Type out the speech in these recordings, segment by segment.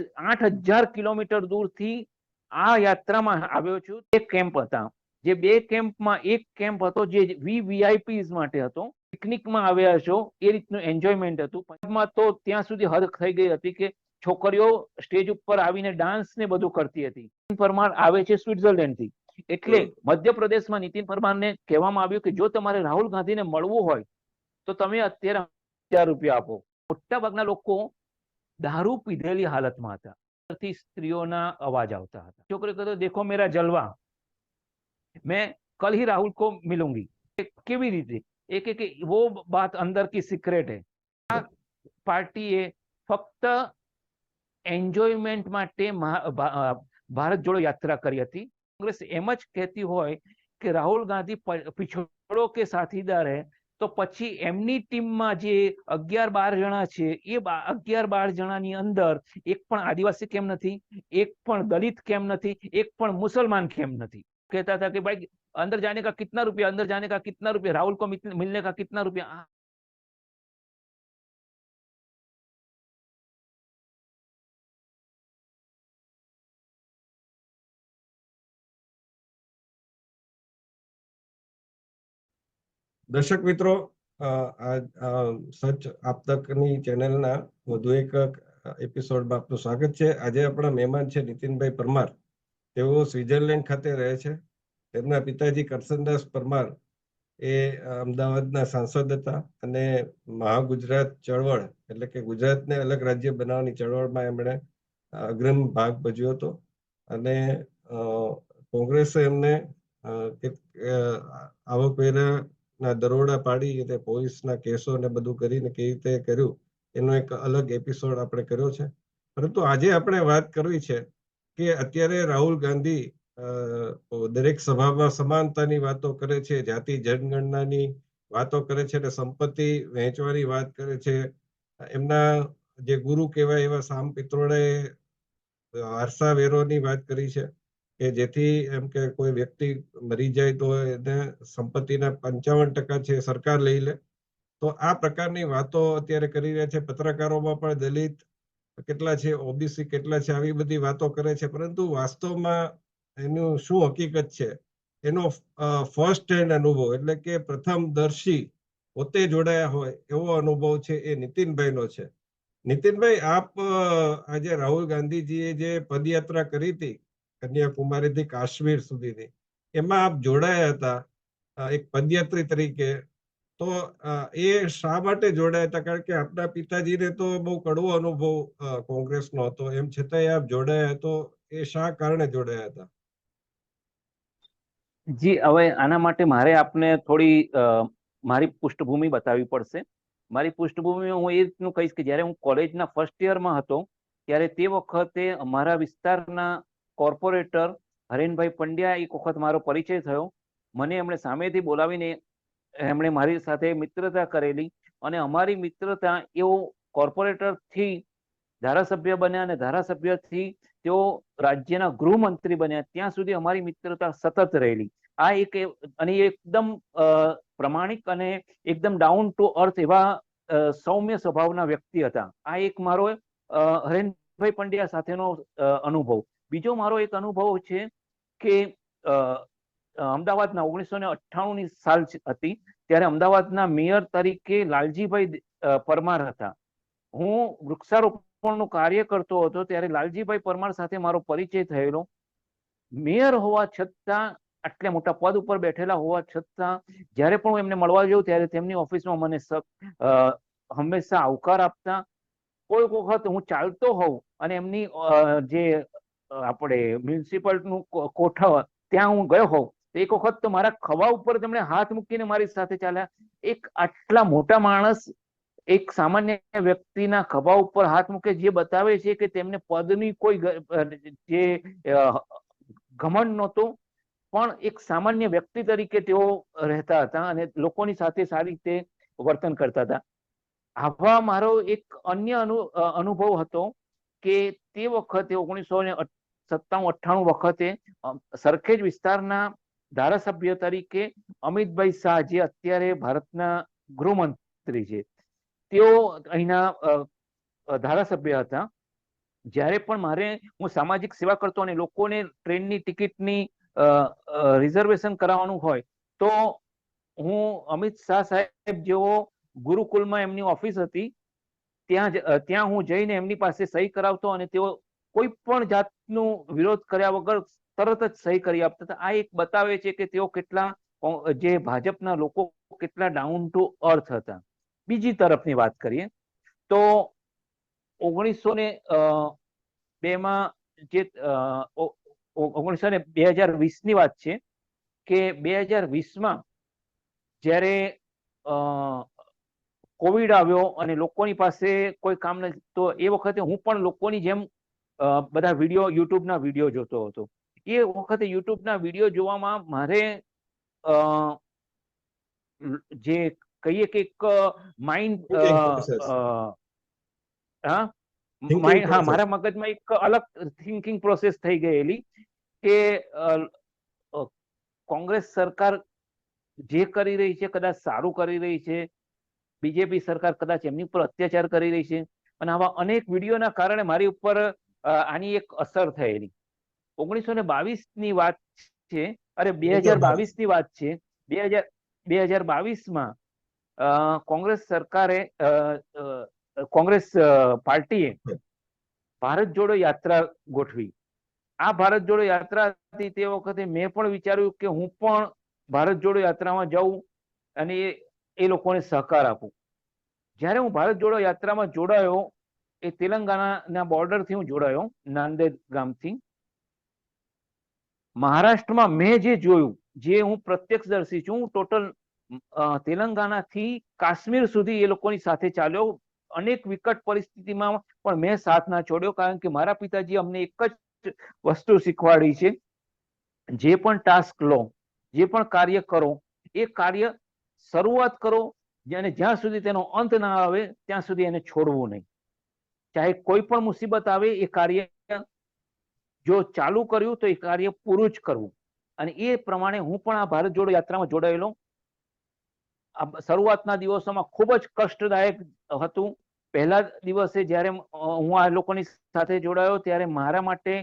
આઠ હજાર કિલોમીટર દૂરથી આ યાત્રામાં આવ્યો છું. એક કેમ્પ હતા. જે બે કેમ્પમાં એક કેમ્પ હતો જે વીવીઆઈપી માટે હતો. પિકનિકમાં આવ્યા છો. એ રીતનું એન્જોયમેન્ટ હતું. પંજાબમાં તો ત્યાં સુધી હદ થઈ ગઈ હતી કે છોકરીઓ સ્ટેજ ઉપર આવીને ડાન્સ ને બધું કરતી હતી. પરમાર આવે છે સ્વિટ્ઝરલેન્ડથી એટલે મધ્યપ્રદેશમાં નીતિન પરમારને કહેવામાં આવ્યું કે જો તમારે રાહુલ ગાંધીને મળવું હોય તો તમે અત્યારે હજાર રૂપિયા આપો. મોટા ભાગના લોકો દારૂ પીધેલી હાલતમાં હતા થી સ્ત્રીઓના અવાજ આવતા હતા છોકરો કહેતો દેખો મેરા જલવા મેં કલ હી રાહુલ કો મિલુંગી કેવી રીતે એક એક વો બાત અંદર કી સિક્રેટ હે આ પાર્ટીએ ફક્ત એન્જોયમેન્ટ માટે ભારત જોડો યાત્રા કરી હતી કોંગ્રેસ એમ જ કહેતી હોય કે રાહુલ ગાંધી પિછોડો કે સાથીદાર હે તો પછી એમની ટીમમાં જે અગિયાર બાર જણા છે, એ અગિયાર બાર જણાની અંદર એક પણ આદિવાસી કેમ નથી, એક પણ દલિત કેમ નથી, એક પણ મુસલમાન કેમ નથી? કહેતા હતા કે ભાઈ, અંદર જાને કા કિતના રૂપિયા, અંદર જાને કા કિતના રૂપિયા, રાહુલ કો મિલને કા કિતના રૂપિયા? દર્શક મિત્રો સચ આપતકની ચેનલના વધુ એક એપિસોડમાં આપનું સ્વાગત છે. આજે આપણા મહેમાન છે નીતિનભાઈ પરમાર. તેઓ સ્વિટરલેન્ડ ખાતે રહે છે. તેમના પિતાજી કરસનદાસ પરમાર એ અમદાવાદના સાંસદ હતા અને મહાગુજરાત ચળવળ, એટલે કે ગુજરાતને અલગ રાજ્ય બનાવવાની ચળવળમાં એમણે અગ્રમ ભાગ ભજવ્યો હતો. અને કોંગ્રેસે એમને આવકવેરા ના દરોડા પાડી અને પોલીસના કેસો ને બધું કરીને કેવી રીતે કર્યું, એનો એક અલગ એપિસોડ આપણે કર્યો છે. પરંતુ આજે આપણે વાત કરવી છે કે અત્યારે રાહુલ ગાંધી દરેક સભામાં સમાનતાની વાતો કરે છે, જાતિ જનગણનાની વાતો કરે છે અને સંપત્તિ વહેંચવાની વાત કરે છે. એમના જે ગુરુ કહેવાય એવા સામ પિત્રોડે વારસા વેરોની વાત કરી છે. કે જેથી એમ કે કોઈ વ્યક્તિ મરી જાય તો એને સંપત્તિના પંચાવન ટકા છે સરકાર લઈ લે. તો આ પ્રકારની વાતો અત્યારે કરી રહ્યા છે. પત્રકારોમાં પણ દલિત કેટલા છે, ઓબીસી કેટલા છે, આવી બધી વાતો કરે છે. પરંતુ વાસ્તવમાં એનું શું હકીકત છે? એનો ફર્સ્ટ હેન્ડ અનુભવ એટલે કે પ્રથમ દર્શી પોતે જોડાયા હોય એવો અનુભવ છે એ નીતિનભાઈનો છે. નીતિનભાઈ, આપ આજે રાહુલ ગાંધીજીએ જે પદયાત્રા કરી હતી કન્યાકુમારીથી કાશ્મીર સુધીની. એમાં આપ જોડાયા હતા એક પદયાત્રી તરીકે. તો એ શા માટે જોડાયા હતા? કારણ કે આપના પિતાજીને તો બહુ કડવો અનુભવ કોંગ્રેસનો હતો. એમ છતાંય આપ જોડાયા તો એ શા કારણે જોડાયા હતા? જી, હવે આના માટે મારે આપને થોડી મારી પૃષ્ઠભૂમિ બતાવવી પડશે. મારી પૃષ્ઠભૂમિ હું એ રીતનું કહીશ કે જ્યારે હું કોલેજના ફર્સ્ટ યરમાં હતો, ત્યારે તે વખતે અમારા વિસ્તારના કોર્પોરેટર હરેનભાઈ પંડ્યા એક વખત મારો પરિચય થયો. મને એમણે સામેથી બોલાવીને એમણે મારી સાથે મિત્રતા કરેલી અને અમારી મિત્રતા એવો કોર્પોરેટરથી ધારાસભ્ય બન્યા અને ધારાસભ્યથી તેઓ રાજ્યના ગૃહમંત્રી બન્યા. ત્યાં સુધી અમારી મિત્રતા સતત રહેલી. આ એક અને એકદમ પ્રમાણિક અને એકદમ ડાઉન ટુ અર્થ એવા સૌમ્ય સ્વભાવના વ્યક્તિ હતા. આ એક મારો હરેનભાઈ પંડ્યા સાથેનો અનુભવ. બીજો મારો એક અનુભવ છે કે અમદાવાદના ઓગણીસો ને અઠ્ઠાણું ની સાલ હતી. ત્યારે અમદાવાદના મેયર તરીકે લાલજીભાઈ પરમાર હતા. હું વૃક્ષારોપણનું કાર્ય કરતો હતો ત્યારે લાલજીભાઈ પરમાર સાથે મારો પરિચય થયેલો. મેયર હોવા છતાં, આટલા મોટા પદ ઉપર બેઠેલા હોવા છતાં, જ્યારે પણ હું એમને મળવા જાઉં ત્યારે તેમની ઓફિસમાં મને હંમેશા આવકાર આપતા. કોઈક વખત હું ચાલતો હોઉં અને એમની જે આપણે મ્યુનિસિપલનું કોઠા ત્યાં હું ગયો હોઉં એક વખત તો મારા ખભા ઉપર તેમણે હાથ મૂકીને મારી સાથે ચાલ્યા. એક આટલા મોટા માણસ એક સામાન્ય વ્યક્તિના ખભા ઉપર હાથ મૂકે, જે બતાવે છે કે તેમને પદની કોઈ જે ઘમંડ નહોતો, પણ એક સામાન્ય વ્યક્તિ તરીકે તેઓ રહેતા હતા અને લોકોની સાથે સારી રીતે વર્તન કરતા હતા. આવા મારો એક અન્ય અનુભવ હતો કે તે વખતે ઓગણીસો સત્તાણું અઠ્ઠાણું વખતે સરખેજ વિસ્તારના ધારાસભ્ય તરીકે અમિતભાઈ શાહ જે અત્યારે ભારતના ગૃહમંત્રી છે, તેઓ અહીંના ધારાસભ્ય હતા. જ્યારે પણ મારે, હું સામાજિક સેવા કરતો અને લોકોને ટ્રેનની ટિકિટની રિઝર્વેશન કરાવવાનું હોય, તો હું અમિત શાહ સાહેબ જેવો ગુરુકુલમાં એમની ઓફિસ હતી, ત્યાં ત્યાં હું જઈને એમની પાસે સહી કરાવતો અને તેઓ કોઈ પણ જાતનું વિરોધ કર્યા વગર તરત જ સહી કરી આપતા હતા. આ એક બતાવે છે કે તેઓ કેટલા, જે ભાજપના લોકો કેટલા ડાઉન ટુ અર્થ હતા. બીજી તરફની વાત કરીએ તો ઓગણીસો ને બે માં જે ઓગણીસો ને બે હજાર વીસની વાત છે કે બે હજાર વીસમાં જ્યારે કોવિડ આવ્યો અને લોકોની પાસે કોઈ કામ નથી તો એ વખતે હું પણ લોકોની જેમ બધા વીડિયો યુટ્યુબના વીડિયો જોતો હતો. એ વખતે યુટ્યુબના વીડિયો જોવામાં મારે જે કહીએ કે એક માઇન્ડ હા? માઇન્ડ હા મારા મગજમાં એક અલગ થિંકિંગ પ્રોસેસ થઈ ગયેલી કે કોંગ્રેસ સરકાર જે કરી રહી છે કદાચ સારું કરી રહી છે બીજેપી સરકાર કદાચ એમની ઉપર અત્યાચાર કરી રહી છે અને આવા અનેક વિડીયોના કારણે મારી ઉપર આની એક અસર થયેલી. ઓગણીસો ને બાવીસની વાત છે અરે બે હજાર બાવીસની વાત છે. બે હજાર બે હજાર બાવીસમાં કોંગ્રેસ સરકારે કોંગ્રેસ પાર્ટીએ ભારત જોડો યાત્રા ગોઠવી. આ ભારત જોડો યાત્રા હતી તે વખતે મેં પણ વિચાર્યું કે હું પણ ભારત જોડો યાત્રામાં જાઉં અને એ લોકોને સહકાર આપું. જ્યારે હું ભારત જોડો યાત્રામાં જોડાયો એ તેલંગાણાના બોર્ડરથી હું જોડાયો, નાંદેડ ગામથી. મહારાષ્ટ્રમાં મેં જે જોયું, જે હું પ્રત્યક્ષદર્શી છું, હું ટોટલ તેલંગાણાથી કાશ્મીર સુધી એ લોકોની સાથે ચાલ્યો. અનેક વિકટ પરિસ્થિતિમાં પણ મેં સાથ ના છોડ્યો, કારણ કે મારા પિતાજી અમને એક જ વસ્તુ શીખવાડી છે. જે પણ ટાસ્ક લો, જે પણ કાર્ય કરો, એ કાર્ય શરૂઆત કરો, અને જ્યાં સુધી તેનો અંત ના આવે, ત્યાં સુધી એને છોડવું નહીં. ચાહે કોઈ પણ મુસીબત આવે, એ કાર્ય જો ચાલુ કર્યું તો એ કાર્ય પૂરું જ કરવું. અને એ પ્રમાણે હું પણ આ ભારત જોડો યાત્રામાં જોડાયેલો. શરૂઆતના દિવસોમાં ખૂબ જ કષ્ટદાયક હતું. પહેલા દિવસે જ્યારે હું આ લોકોની સાથે જોડાયો ત્યારે મારા માટે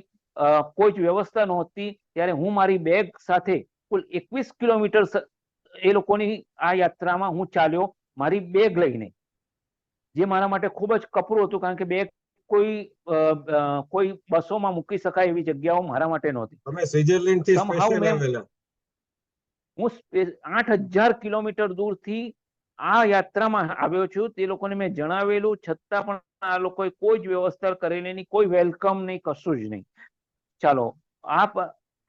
કોઈ જ વ્યવસ્થા નહોતી. ત્યારે હું મારી બેગ સાથે કુલ એકવીસ કિલોમીટર એ લોકોની આ યાત્રામાં હું ચાલ્યો. મારી બેગ લઈને. જે મારા માટે ખૂબ જ કપરું હતું કારણ કે બે કોઈ કોઈ બસોમાં મૂકી શકાય એવી જગ્યાઓ મારા માટે નહોતી. તમે સ્વિટ્ઝરલેન્ડથી સ્પેશિયલ આવેલા હું આઠ હજાર કિલોમીટર દૂરથી આ યાત્રામાં આવ્યો છું. તે લોકોને મેં જણાવેલું છતાં પણ આ લોકોએ કોઈ જ વ્યવસ્થા કરેલી નહીં કોઈ વેલકમ નહીં કશું જ નહીં. ચાલો આ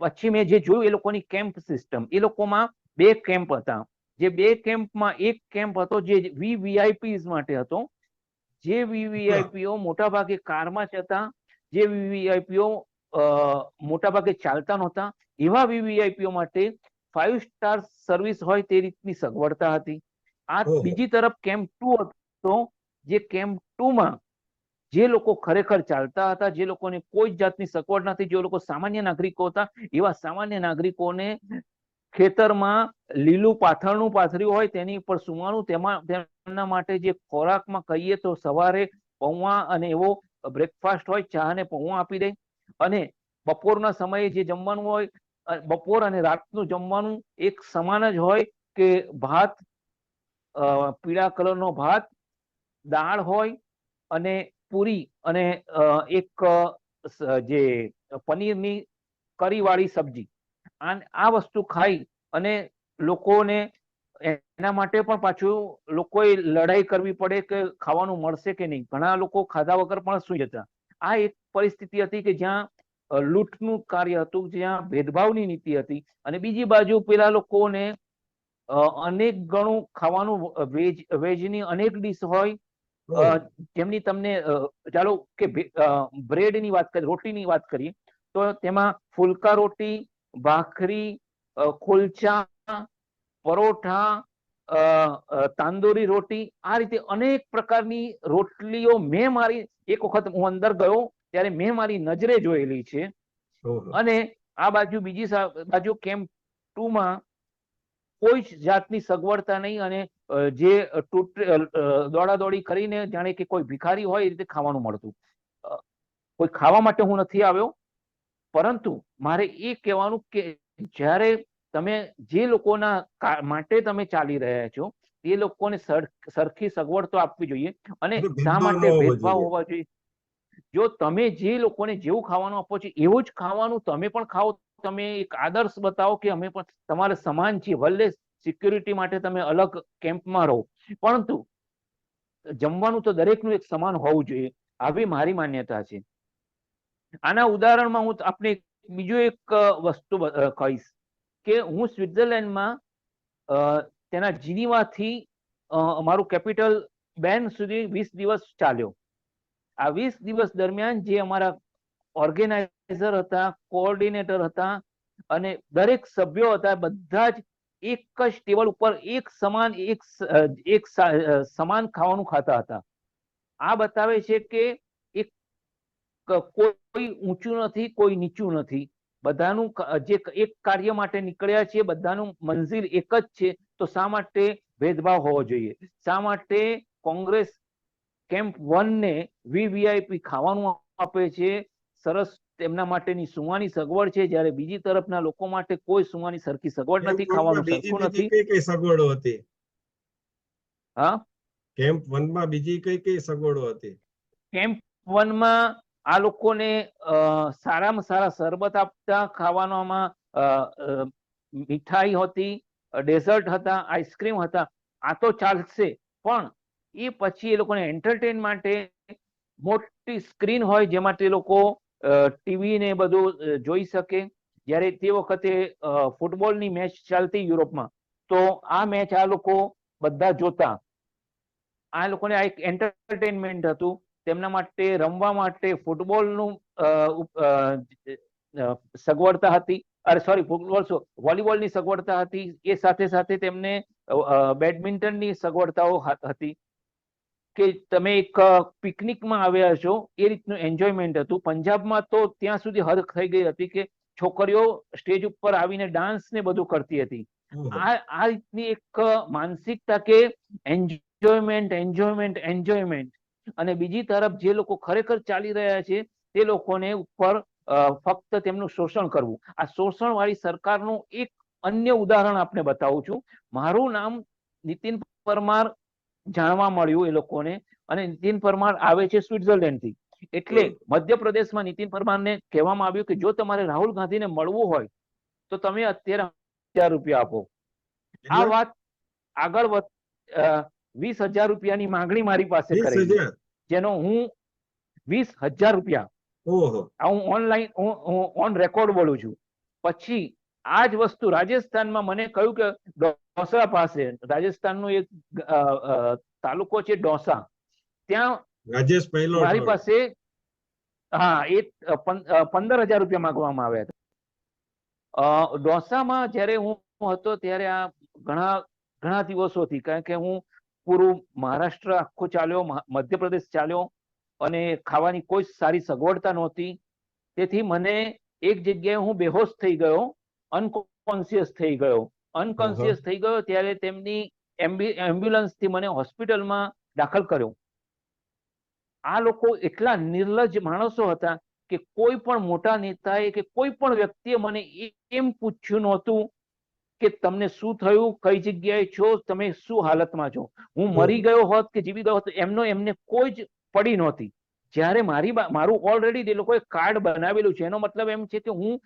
પછી મેં જે જોયું એ લોકોની કેમ્પ સિસ્ટમ એ લોકોમાં બે કેમ્પ હતા. જે બે કેમ્પમાં એક કેમ્પ હતો જે વીવીઆઈપી માટે હતો. જે વીવીઆઈપીઓ મોટા ભાગે કારમાં જતા જે વીવીઆઈપીઓ મોટા ભાગે ચાલતા નહોતા. એવા વીવીઆઈપીઓ માટે ફાઇવ સ્ટાર સર્વિસ હોય તે રીતની સગવડતા હતી. આ બીજી તરફ કેમ્પ ટુ હતો જે કેમ્પ ટુ માં જે લોકો ખરેખર ચાલતા હતા જે લોકોને કોઈ જાતની સગવડ નથી જે લોકો સામાન્ય નાગરિકો હતા એવા સામાન્ય નાગરિકોને ખેતરમાં લીલું પાથરણું પાથર્યું હોય તેની ઉપર સુવાનું, તેમાં, તેમના માટે જે ખોરાકમાં કહીએ તો સવારે પૌવા અને એવો બ્રેકફાસ્ટ હોય ચા અને પૌવા આપી દે. અને બપોરના સમયે જે જમવાનું હોય બપોર અને રાતનું જમવાનું એક સમાન જ હોય કે ભાત પીળા કલરનો ભાત, દાળ હોય અને પૂરી અને એક જે પનીરની કરીવાળી સબ્જી. આ આ વસ્તુ ખાઈ અને લોકોને એના માટે પણ પાછું લોકોએ લડાઈ કરવી પડે કે ખાવાનું મળશે કે નહીં. ઘણા લોકો ખાધા વગર પણ સુઈ જતા. આ એક પરિસ્થિતિ હતી કે જ્યાં લૂંટનું કાર્ય હતું જ્યાં ભેદભાવની નીતિ હતી અને બીજી બાજુ પેલા લોકોને અનેક ગણું ખાવાનું વેજ વેજની અનેક ડીશ હોય જેમની તમને ચાલો કે બ્રેડની વાત કરીએ રોટીની વાત કરીએ તો તેમાં ફુલકા રોટી ભાખરી અ, કુલચા પરોઠા તાંદુરી રોટી આ રીતે અનેક પ્રકારની રોટલીઓ મેં મારી એક વખત હું અંદર ગયો ત્યારે મેં મારી નજરે જોયેલી છે. અને આ બાજુ બીજી બાજુ કેમ્પ ટુ માં કોઈ જ જાતની સગવડતા નહીં અને જે દોડાદોડી કરીને જાણે કે કોઈ ભિખારી હોય એ રીતે ખાવાનું મળતું. કોઈ ખાવા માટે હું નથી આવ્યો. પરંતુ મારે એ કહેવાનું કે જ્યારે તમે જે લોકોના માટે તમે ચાલી રહ્યા છો એ લોકોને સરખી સગવડ તો આપવી જોઈએ અને શા માટે ભેદભાવ હોવા જોઈએ? જો તમે જે લોકોને જેવું ખાવાનું આપો છો એવું જ ખાવાનું તમે પણ ખાઓ તમે એક આદર્શ બતાવો કે અમે પણ તમારે સમાન છીએ ભલે સિક્યુરિટી માટે તમે અલગ કેમ્પમાં રહો. પરંતુ જમવાનું તો દરેકનું એક સમાન હોવું જોઈએ. આવી મારી માન્યતા છે. આના ઉદાહરણમાં હું આપને બીજું એક વસ્તુ કહીશ કે હું સ્વિટ્ઝરલેન્ડમાં તેના જીનીવાથી અમારું કેપિટલ બેન સુધી વીસ દિવસ ચાલ્યો. આ વીસ દિવસ દરમિયાન જે અમારા ઓર્ગેનાઇઝર હતા, કોઓર્ડિનેટર હતા અને દરેક સભ્યો હતા, બધા જ એક જ ટેબલ ઉપર એક સમાન, એક એક સમાન ખાવાનું ખાતા હતા. આ બતાવે છે ક- કોઈ ઊંચું નથી કોઈ નીચું નથી. બધાનું જે એક કાર્ય માટે નીકળ્યા છીએ બધાનું મંઝિલ એક જ છે તો શા માટે ભેદભાવ હોવો જોઈએ? શા માટે કોંગ્રેસ કેમ્પ વન ને વીવીઆઈપી ખાવાનું આપે છે? સરસ તેમના માટેની સુવાની સગવડ છે જ્યારે બીજી તરફના લોકો માટે કોઈ સુવાની સરખી સગવડ નથી ખાવાનું સરખું નથી. કઈ કઈ સગવડો હતી? હા? કેમ્પ વનમાં બીજી કઈ કઈ સગવડો હતી? કેમ્પ વનમાં આ લોકોને સારામાં સારા શરબત આપતા ખાવાનામાં મીઠાઈ હતી, ડેઝર્ટ હતા, આઈસ્ક્રીમ હતા, આ તો ચાલશે. પણ એ પછી એ લોકોને એન્ટરટેન માટે મોટી સ્ક્રીન હોય જેમાં તે લોકો ટીવી ને બધું જોઈ શકે. જ્યારે તે વખતે ફૂટબોલની મેચ ચાલતી યુરોપમાં, તો આ મેચ આ લોકો બધા જોતા. આ લોકોને આ એક એન્ટરટેનમેન્ટ હતું. તેમના માટે રમવા માટે ફૂટબોલનું સગવડતા હતી. અરે સોરી ફૂટબોલ વોલીબોલની સગવડતા હતી. એ સાથે સાથે તેમને બેડમિન્ટનની સગવડતાઓ હતી. કે તમે એક પિકનિકમાં આવ્યા છો એ રીતનું એન્જોયમેન્ટ હતું. પંજાબમાં તો ત્યાં સુધી હદ થઈ ગઈ હતી કે છોકરીઓ સ્ટેજ ઉપર આવીને ડાન્સ ને બધું કરતી હતી. આ આ રીતની એક માનસિકતા કે એન્જોયમેન્ટ એન્જોયમેન્ટ એન્જોયમેન્ટ. અને બીજી તરફ જે લોકો ખરેખર ચાલી રહ્યા છે તે લોકોને ઉપર ફક્ત તેમનું શોષણ કરવું. આ શોષણ વાળી સરકારનું એક અન્ય ઉદાહરણ આપને બતાવું છું. મારું નામ નીતિન પરમાર જાણવા મળ્યું એ લોકોને. અને નીતિન પરમાર આવે છે સ્વિટ્ઝરલેન્ડથી એટલે મધ્યપ્રદેશમાં નીતિન પરમારને કહેવામાં આવ્યું કે જો તમારે રાહુલ ગાંધીને મળવું હોય તો તમે અત્યારે હજાર રૂપિયા આપો. આ વાત આગળ વધ વીસ હજાર રૂપિયાની માંગણી મારી પાસે કરી જેનો હું વીસ હજાર રૂપિયા આ હું ઓનલાઈન ઓન રેકોર્ડ બોલું છું. પછી આ જ વસ્તુ રાજસ્થાનમાં મને કહ્યું કે ડોસા પાસે રાજસ્થાનનો એક તાલુકો છે ડોસા ત્યાં રાજેશ પહેલો મારી પાસે હા એ પંદર હજાર રૂપિયા માંગવામાં આવ્યા હતા. ડોસામાં જ્યારે હું હતો ત્યારે આ ઘણા ઘણા દિવસોથી કારણ કે હું પૂરું મહારાષ્ટ્ર આખો ચાલ્યો મધ્યપ્રદેશ ચાલ્યો અને ખાવાની કોઈ સારી સગવડતા નહોતી. તેથી મને એક જગ્યાએ હું બેહોશ થઈ ગયો અનકોન્શિયસ થઈ ગયો. અનકોન્શિયસ થઈ ગયો ત્યારે તેમની એમ્બ્યુલન્સથી મને હોસ્પિટલમાં દાખલ કર્યો. આ લોકો એટલા નિર્લજ માણસો હતા કે કોઈ પણ મોટા નેતાએ કે કોઈ પણ વ્યક્તિએ મને એમ પૂછ્યું નહોતું કે તમને શું થયું કઈ જગ્યાએ છો તમે શું હાલતમાં છો? હું મરી ગયો હોત કે જીવી ગયો હોત એમનો એમને કોઈ જ પડી નહોતી. જ્યારે મારી મારું ઓલરેડી એ લોકોએ કાર્ડ બનાવેલું છે એનો મતલબ એમ છે કે હું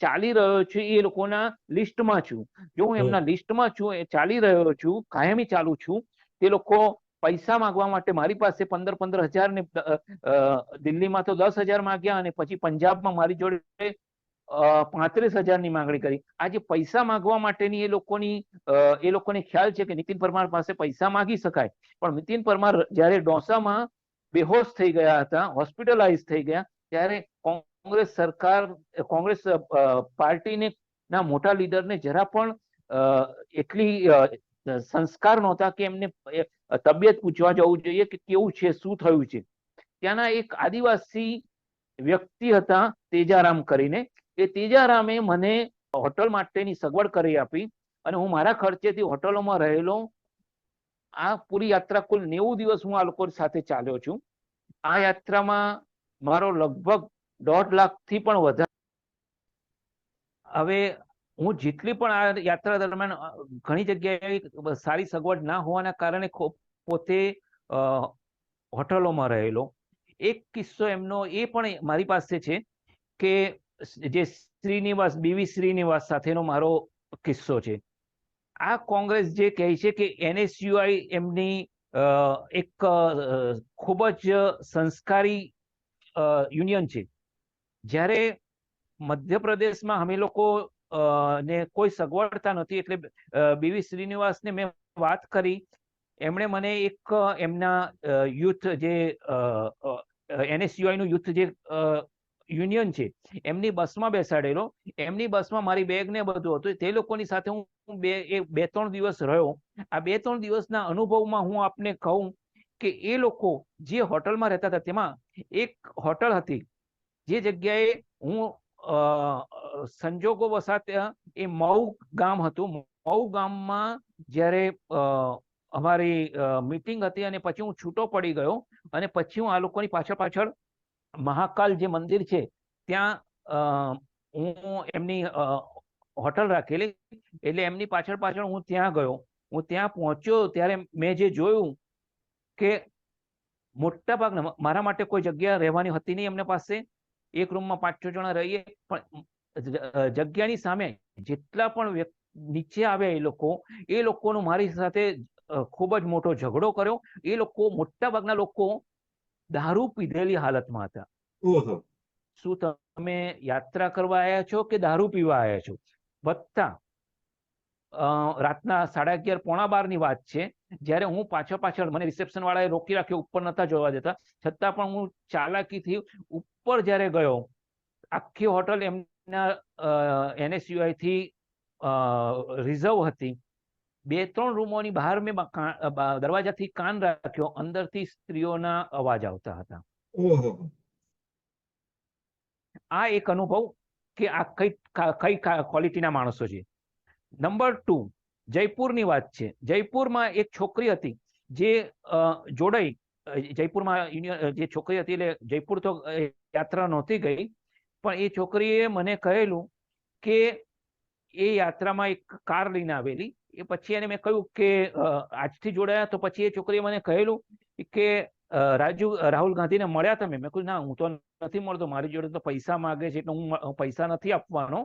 ચાલી રહ્યો છું એ લોકોના લિસ્ટમાં છું. જો હું એમના લિસ્ટમાં છું એ ચાલી રહ્યો છું કાયમી ચાલુ છું તે લોકો પૈસા માંગવા માટે મારી પાસે પંદર પંદર હજાર ને દિલ્હીમાં તો દસ હજાર માંગ્યા અને પછી પંજાબમાં મારી જોડે પાંત્રીસ હજારની માંગણી કરી. આજે પૈસા માંગવા માટેની એ લોકોની એ લોકોને ખ્યાલ છે કે નીતિન પરમાર પાસે પૈસા માંગી શકાય. પણ નીતિન પરમાર જ્યારે ડોસામાં બેહોશ થઈ ગયા હતા, હોસ્પિટલાઇઝ થઈ ગયા, ત્યારે કોંગ્રેસ સરકાર, કોંગ્રેસ પાર્ટીને ના મોટા લીડરને જરા પણ એટલી સંસ્કાર નહોતા કે એમને તબિયત પૂછવા જવું જોઈએ કે કેવું છે, શું થયું છે. ત્યાંના એક આદિવાસી વ્યક્તિ હતા તેજારામ કરીને એ તેજારામે મને હોટલ માટેની સગવડ કરી આપી અને હું મારા ખર્ચેથી હોટલોમાં રહેલો. આ પૂરી યાત્રા કુલ નેવું દિવસ હું આ લોકો સાથે ચાલ્યો છું. આ યાત્રામાં મારો લગભગ દોઢ લાખથી પણ વધારે. હવે હું જેટલી પણ આ યાત્રા દરમિયાન ઘણી જગ્યાએ સારી સગવડ ના હોવાના કારણે પોતે હોટલોમાં રહેલો. એક કિસ્સો એમનો એ પણ મારી પાસે છે કે જે શ્રીનિવાસ, બીવી શ્રીનિવાસ સાથેનો મારો કિસ્સો છે. આ કોંગ્રેસ જે કહે છે કે એનએસયુઆઈ એમની એક ખૂબ જ સંસ્કારી યુનિયન છે. જ્યારે મધ્યપ્રદેશમાં અમે લોકો ને કોઈ સગવડતા નથી એટલે બીવી શ્રીનિવાસને મેં વાત કરી. એમણે મને એક એમના યુથ જે એનએસયુઆઈ નું યુથ જે યુનિયન છે. એમની બસમાં બેસાડેલો, એમની બસમાં મારી બેગ ને બધું હતું. તે લોકોની સાથે હું બે, એ બે ત્રણ દિવસ રહ્યો. આ બે ત્રણ દિવસના અનુભવમાં હું આપને કહું કે એ લોકો જે હોટલમાં રહેતા હતા, તેમાં એક હોટલ હતી. જે જગ્યાએ હું સંજોગો વસાત, એ મઉ ગામ હતું. મઉ ગામમાં જ્યારે અમારી મીટિંગ હતી અને પછી હું છૂટો પડી ગયો અને પછી હું આ લોકોની પાછળ પાછળ મહાકાલ જે મંદિર છે, ત્યાં હું એમની હોટલ રાખેલી, એટલે એમની પાછળ પાછળ હું ત્યાં ગયો. હું ત્યાં પહોંચ્યો ત્યારે મેં જે જોયું કે મોટા ભાગના મારા માટે કોઈ જગ્યા રહેવાની હતી નહીં એમને પાસે. એક રૂમમાં પાંચ છ જણા રહીએ, પણ જગ્યાની સામે જેટલા પણ નીચે આવ્યા એ લોકો, એ લોકોનો મારી સાથે ખૂબ જ મોટો ઝઘડો કર્યો. એ લોકો મોટા ભાગના લોકો દારૂ પીધેલી હાલતમાં હતા. શું તમે યાત્રા કરવા આવ્યા છો કે દારૂ પીવા આવ્યા છો? વત્તા રાતના સાડા અગિયાર પોણા બારની વાત છે. જ્યારે હું પાછળ પાછળ મને રિસેપ્શન વાળાએ રોકી રાખ્યો ઉપર નતા જોવા દેતા. છતાં પણ હું ચાલાકીથી ઉપર જ્યારે ગયો આખી હોટલ એમના એનએસયુઆઈ થી રિઝર્વ હતી. બે ત્રણ રૂમોની બહાર મેં દરવાજાથી કાન રાખ્યો અંદરથી સ્ત્રીઓના અવાજ આવતા હતા. આ એક અનુભવ કે આ કઈ કઈ ક્વોલિટીના માણસો છે. નંબર ટુ જયપુરની વાત છે. જયપુરમાં એક છોકરી હતી જે જોડાઈ જયપુરમાં જે છોકરી હતી એટલે જયપુર તો યાત્રા નહોતી ગઈ પણ એ છોકરીએ મને કહેલું કે એ યાત્રામાં એક કાર લઈને આવેલી. એ પછી એને મેં કહ્યું કે આજથી જોડાયા તો પછી એ છોકરીએ મને કહેલું કે રાજુ રાહુલ ગાંધીને મળ્યા તમે. મેં કહ્યું, ના, હું તો નથી મળતો. મારી જોડે તો પૈસા માગે છે એટલે હું પૈસા નથી આપવાનો.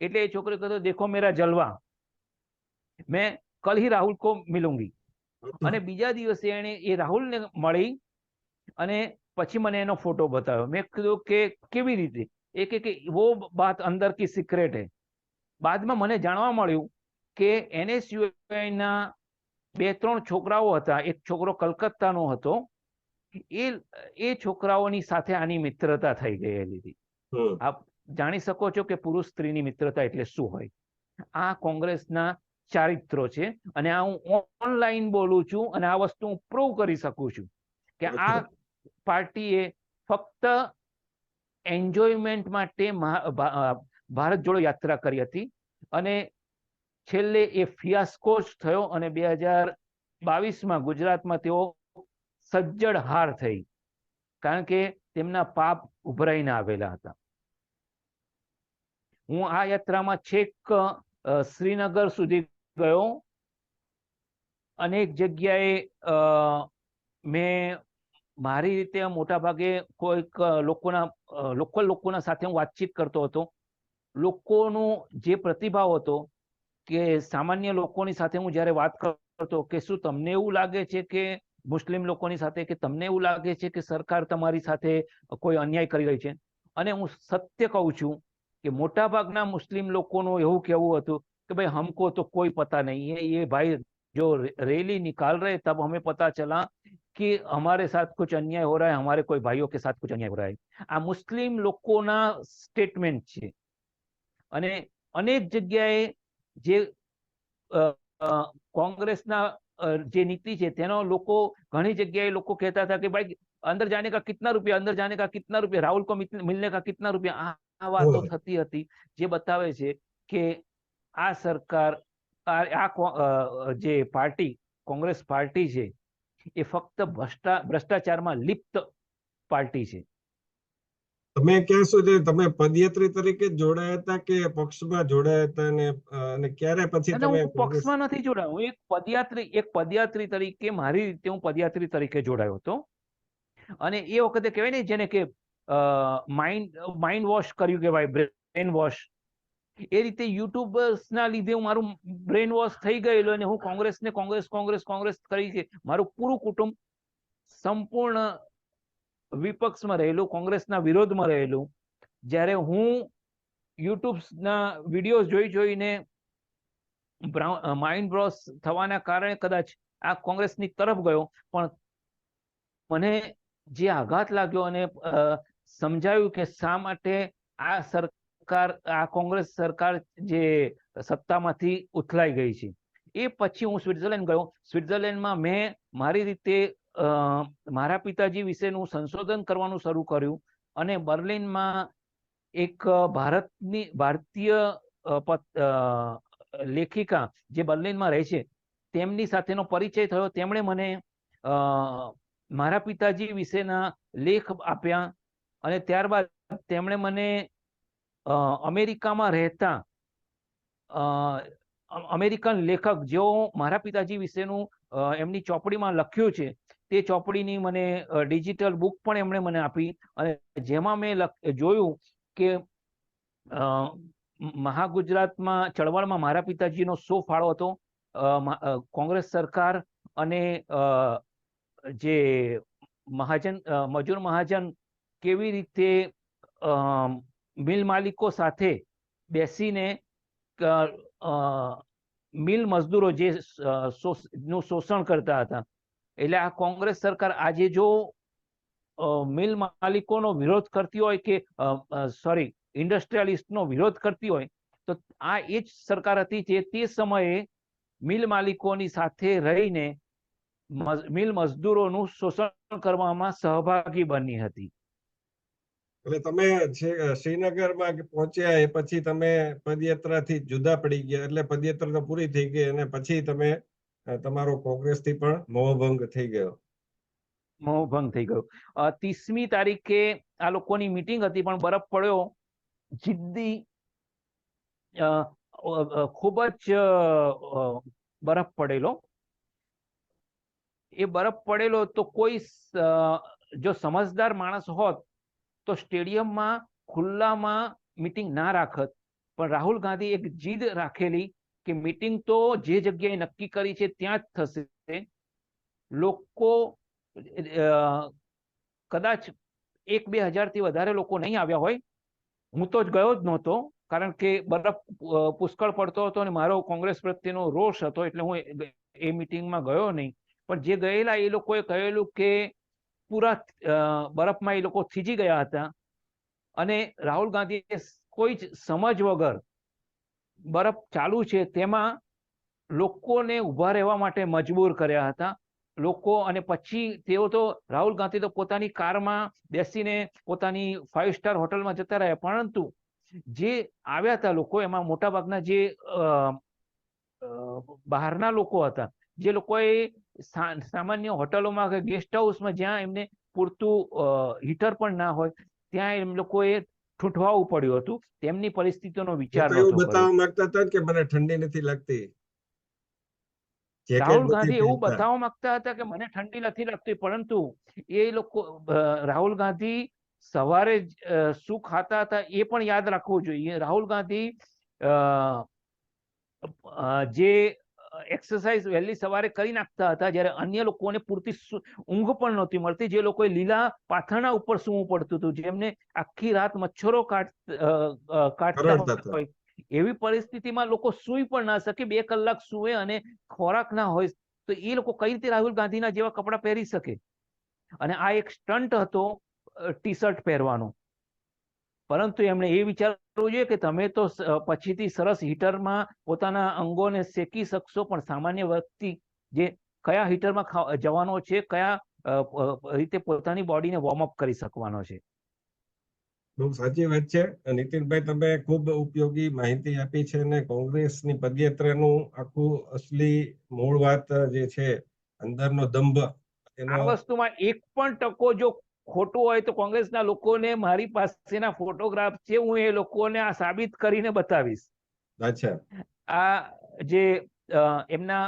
એટલે એ છોકરી કહેતો દેખો મેરા જલવા. મેં કલ હી રાહુલ કો મિલુંગી. અને બીજા દિવસે એને એ રાહુલને મળી અને પછી મને એનો ફોટો બતાવ્યો. મેં કીધું કે, કેવી રીતે? એ કે વો બાત અંદર કી સિક્રેટ હે. બાદમાં મને જાણવા મળ્યું કે એનએસયુઆઈના બે ત્રણ છોકરાઓ હતા. એક છોકરો કલકત્તાનો હતો. એ એ છોકરાઓની સાથે આની મિત્રતા થઈ ગયેલી હતી. આપ જાણી શકો છો કે પુરુષ સ્ત્રીની મિત્રતા એટલે શું હોય? આ કોંગ્રેસના ચારિત્રો છે અને આ હું ઓનલાઈન બોલું છું અને આ વસ્તુ હું પ્રૂવ કરી શકું છું કે આ પાર્ટીએ ફક્ત એન્જોયમેન્ટ માટે ભારત જોડો યાત્રા કરી હતી અને છેલ્લે એ ફિયાસ્કો જ થયો અને બે હજાર બાવીસમાં ગુજરાતમાં તેઓ સજ્જડ હાર થઈ. કારણ કે તેમના પાપ ઉભરાઈને આવેલા હતા. હું આ યાત્રામાં છેક શ્રીનગર સુધી ગયો. અનેક જગ્યાએ મેં મારી રીતે મોટા ભાગે કોઈક લોકોના લોકલ લોકોના સાથે હું વાતચીત કરતો હતો. લોકોનો જે પ્રતિભાવ હતો કે સામાન્ય લોકોની સાથે હું જ્યારે વાત કરતો કે શું તમને એવું લાગે છે કે મુસ્લિમ લોકોની સાથે કે તમને એવું લાગે છે કે સરકાર તમારી સાથે કોઈ અન્યાય કરી રહી છે અને હું સત્ય કહું છું કે મોટા ભાગના મુસ્લિમ લોકોનું એવું કહેવું હતું કે ભાઈ हमको तो कोई पता नहीं है ये भाई जो रैली निकाल रहे तब हमें पता चला कि हमारे साथ कुछ अन्याय हो रहा है हमारे कोई भाइयों के साथ कुछ अन्याय हो रहा है આ મુસ્લિમ લોકોના સ્ટેટમેન્ટ છે અને અનેક જગ્યાએ જે કોંગ્રેસના જે નીતિ છે તેનો લોકો ઘણી જગ્યાએ લોકો કહેતા હતા કે ભાઈ અંદર જાને કા કિતના રૂપિયા અંદર જાને કા કિતના રૂપિયા રાહુલ કો મિલને કા કિતના રૂપિયા આ વાતો થતી હતી જે બતાવે છે કે આ સરકાર આ જે પાર્ટી કોંગ્રેસ પાર્ટી છે એ ફક્ત ભ્રષ્ટા ભ્રષ્ટાચારમાં લિપ્ત પાર્ટી છે. તમે ક્યાં સુધી તમે પદયાત્રી તરીકે જોડાયા હતા કે પક્ષમાં જોડાયા હતા અને અને ક્યારે પછી તમે પક્ષમાં નથી જોડાયો. હું એક પદયાત્રી એક પદયાત્રી તરીકે મારી રીતે હું પદયાત્રી તરીકે જોડાયો હતો. અને એ વખતે કહેવાય ને જેને કે માઇન્ડ માઇન્ડ વોશ કર્યું કહેવાય બ્રેન વોશ એ રીતે યુટ્યુબર્સના લીધે હું મારું બ્રેન વોશ થઈ ગયેલું અને હું કોંગ્રેસને કોંગ્રેસ કોંગ્રેસ કોંગ્રેસ કરી છે મારું પૂરું કુટુંબ સંપૂર્ણ વિપક્ષમાં રહેલું, કોંગ્રેસના વિરોધમાં રહેલું, જ્યારે હું યુટ્યુબના વીડિયો જોઈ જોઈને માઇન્ડ બ્રોસ થવાના કારણે કદાચ આ કોંગ્રેસની તરફ ગયો, પણ મને જે આઘાત લાગ્યો અને સમજાયું કે શા માટે આ સરકાર, આ કોંગ્રેસ સરકાર જે સત્તામાંથી ઉથલાઈ ગઈ છે. એ પછી હું સ્વિટ્ઝરલેન્ડ ગયો. સ્વિટ્ઝરલેન્ડમાં મેં મારી રીતે મારા પિતાજી વિશેનું સંશોધન કરવાનું શરૂ કર્યું અને બર્લિનમાં એક ભારતની, ભારતીય લેખિકા જે બર્લિનમાં રહે છે, તેમની સાથેનો પરિચય થયો. તેમણે મને મારા પિતાજી વિશેના લેખ આપ્યા અને ત્યારબાદ તેમણે મને અમેરિકામાં રહેતા અમેરિકન લેખક જેઓ મારા પિતાજી વિશેનું એમની ચોપડીમાં લખ્યું છે તે ચોપડીની મને ડિજિટલ બુક પણ એમણે મને આપી અને જેમાં મેં જોયું કે મહાગુજરાતમાં, ચળવળમાં મારા પિતાજીનો સો ફાળો હતો. કોંગ્રેસ સરકાર અને જે મહાજન મજૂર મહાજન કેવી રીતે મિલ માલિકો સાથે બેસીને મિલ મજદૂરો જે નું શોષણ કરતા હતા. એટલે આ કોંગ્રેસ સરકાર આજે જો મિલ માલિકોનો વિરોધ કરતી હોય કે સોરી ઇન્ડસ્ટ્રીયાલિસ્ટનો વિરોધ કરતી હોય, તો આ એ જ સરકાર હતી જે તે સમયે મિલ માલિકોની સાથે રહીને મિલ મજદૂરોનું શોષણ કરવામાં સહભાગી બની હતી. એટલે તમે શ્રીનગરમાં પહોંચ્યા એ પછી તમે પદયાત્રાથી જુદા પડી ગયા, એટલે પદયાત્રા તો પૂરી થઈ ગઈ અને પછી તમે તમારો કોંગ્રેસથી પણ મોહભંગ થઈ ગયો. મોહભંગ થઈ ગયો. ત્રીસમી તારીખે આ લોકોની મીટિંગ હતી, પણ બરફ પડ્યો. જિદ્દી ખૂબ જ બરફ પડેલો. એ બરફ પડેલો તો કોઈ જો સમજદાર માણસ હોત, તો સ્ટેડિયમમાં, ખુલ્લામાં મીટિંગ ના રાખત. પણ રાહુલ ગાંધી એક જીદ રાખેલી કે મીટિંગ તો જે જગ્યાએ નક્કી કરી છે ત્યાં જ થશે. લોકો કદાચ એક બે હજારથી વધારે લોકો નહીં આવ્યા હોય. હું તો જ ગયો જ નહોતો, કારણ કે બરફ પુષ્કળ પડતો હતો અને મારો કોંગ્રેસ પ્રત્યેનો રોષ હતો એટલે હું એ- મિટિંગમાં ગયો નહીં. પણ જે ગયેલા એ લોકોએ કહેલું કે પૂરા બરફમાં એ લોકો થીજી ગયા હતા. અને રાહુલ ગાંધીએ કોઈ જ સમજ વગર બરફ ચાલુ છે, તેમાં લોકોને ઊભા રહેવા માટે મજબૂર કર્યા હતા. લોકો અને પછી તેઓ તો રાહુલ ગાંધી તો પોતાની કારમાં બેસીને પોતાની ફાઇવ સ્ટાર હોટલમાં જતા રહ્યા. પરંતુ જે આવ્યા હતા લોકો, એમાં મોટાભાગના જે બહારના લોકો હતા, જે લોકોએ સામાન્ય હોટલોમાં કે ગેસ્ટ હાઉસમાં જ્યાં એમને પૂરતું હીટર પણ ના હોય, ત્યાં એમ લોકોએ ઠૂંઠવાવું પડ્યું હતું. તેમની પરિસ્થિતિનો વિચાર એવું બતાવવા માંગતા હતા કે મને ઠંડી નથી લાગતી. રાહુલ ગાંધી એવું બતાવવા માંગતા હતા કે મને ઠંડી નથી લાગતી પરંતુ એ લોકો રાહુલ ગાંધી સવારે શું ખાતા હતા એ પણ યાદ રાખવું જોઈએ. રાહુલ ગાંધી જે એક્સરસાઇઝ વહેલી સવારે કરી નાખતા હતા જ્યારે અન્ય લોકોને પૂરતી ઊંઘ પણ નહોતી મળતી. જે લોકોએ લીલા પાથરણા ઉપર સૂવું પડતું હતું જેમને આખી રાત મચ્છરો કાટતા હોય. એવી પરિસ્થિતિમાં લોકો સૂઈ પણ ના શકે બે કલાક સૂવે અને ખોરાક ના હોય. તો એ લોકો કઈ રીતે રાહુલ ગાંધીના જેવા કપડાં પહેરી શકે? અને આ એક સ્ટન્ટ હતો ટી શર્ટ પહેરવાનો. પરંતુ એમણે એ વિચારવું જોઈએ કે તમે તો પછીથી સરસ હીટરમાં પોતાના અંગોને શેકી શકશો પણ સામાન્ય વ્યક્તિ જે કયા હીટરમાં જવાનો છે કયા રીતે પોતાની બોડીને વોર્મઅપ કરી શકવાનો છે. બહુ સાચી વાત છે. નીતિનભાઈ તમે ખૂબ ઉપયોગી માહિતી આપી છે અને કોંગ્રેસની પદયાત્રાનું આખું અસલી મૂળ વાત જે છે અંદરનો દંભ આ વસ્તુમાં એક પણ ટકો જો ખોટું હોય તો કોંગ્રેસના લોકોને મારી પાસેના ફોટોગ્રાફ છે હું એ લોકોને આ સાબિત કરીને બતાવીશ. અચ્છા. આ જે એમના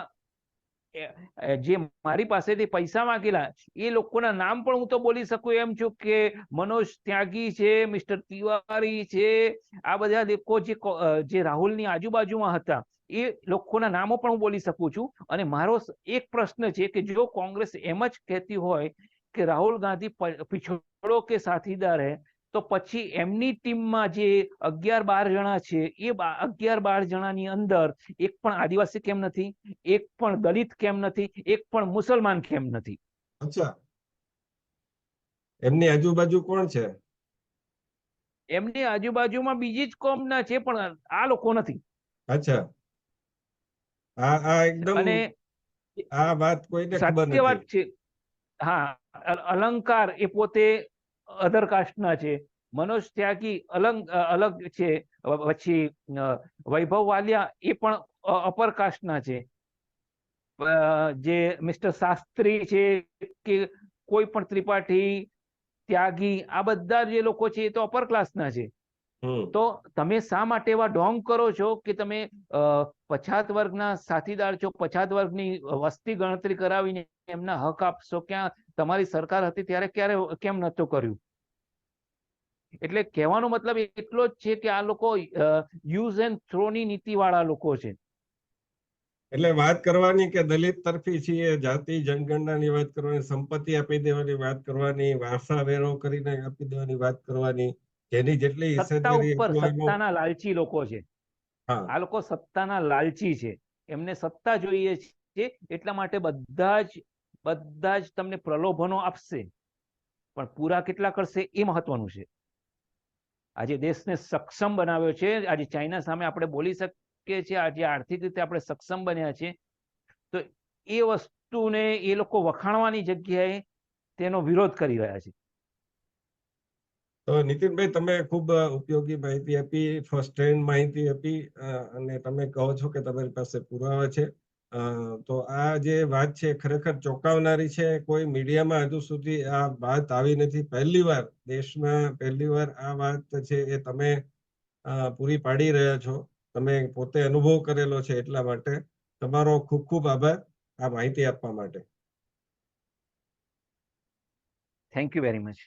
જે મારી પાસેથી પૈસા માંગેલા એ લોકોના નામ પણ હું તો બોલી શકું એમ છું કે મનોજ ત્યાગી છે મિસ્ટર તિવારી છે આ બધા લોકો જે જે રાહુલની આજુબાજુમાં હતા એ લોકોના નામો પણ હું બોલી શકું છું. અને મારો એક પ્રશ્ન છે કે જો કોંગ્રેસ એમ જ કહેતી હોય કે રાહુલ ગાંધી પિછોડો કે સાથીદાર હે તો પછી એમની ટીમમાં જે અગિયાર બાર જણા છે એ અગિયાર બાર જણાની અંદર એક પણ આદિવાસી કેમ નથી એક પણ દલિત કેમ નથી એક પણ મુસલમાન કેમ નથી? અચ્છા. એમની આજુબાજુ કોણ છે? એમની આજુબાજુમાં બીજી જ કોમના છે પણ આ લોકો નથી. અચ્છા. આ આ એકદમ અને આ વાત કોઈને ખબર સાચી વાત છે. હા અલંકાર એ પોતે અધર કાસ્ટના છે. મનોજ ત્યાગી અલંગ, અલગ છે. પછી વૈભવ વાલિયા એ પણ અપર કાસ્ટના છે. જે મિસ્ટર શાસ્ત્રી છે કે કોઈ પણ ત્રિપાઠી, ત્યાગી, આ બધા જે લોકો છે એ તો અપર ક્લાસના છે. તો તમે શા માટે એવા ઢોંગ કરો છો કે તમે પછાત વર્ગના સાથીદાર છો? પછાત વર્ગની વસ્તી ગણતરી કરાવીને એમના હક આપશો? ક્યાં તમારી સરકાર હતી ત્યારે ક્યારે કેમ નહોતું કર્યું? એટલે કહેવાનો મતલબ એટલો જ છે કે આ લોકો યુઝ એન્ડ થ્રો ની નીતિ વાળા લોકો છે. એટલે વાત કરવાની કે દલિત તરફી છીએ જાતિ જનગણનાની વાત કરવાની સંપત્તિ આપી દેવાની વાત કરવાની વારસા વેરો કરીને આપી દેવાની વાત કરવાની જેની જેટલી સત્તા ઉપર સત્તાના લાલચી લોકો છે. આ લોકો સત્તાના લાલચી છે. એમને સત્તા જોઈએ છે એટલા માટે બધા જ બધા જ તમને પ્રલોભનો આપશે. પણ પૂરા કેટલા કરશે એ મહત્વનું છે. આજે દેશને સક્ષમ બનાવ્યો છે. આજે ચાઇના સામે આપણે બોલી શકીએ છીએ આજે આર્થિક રીતે આપણે સક્ષમ બન્યા છે. તો એ વસ્તુને એ લોકો વખાણવાની જગ્યાએ તેનો વિરોધ કરી રહ્યા છે. નીતિનભાઈ, તમે ખૂબ ઉપયોગી માહિતી આપી ફર્સ્ટ હેન્ડ માહિતી આપી અને તમે કહો છો કે તમારી પાસે પુરાવા છે. તો આ જે વાત છે ખરેખર ચોંકાવનારી છે. કોઈ મીડિયામાં હજુ સુધી આ વાત આવી નથી. પહેલી વાર, દેશમાં પહેલી વાર આ વાત છે એ તમે પૂરી પાડી રહ્યા છો. તમે પોતે અનુભવ કરેલો છે એટલા માટે. તમારો ખૂબ ખૂબ આભાર આ માહિતી આપવા માટે. Thank you very much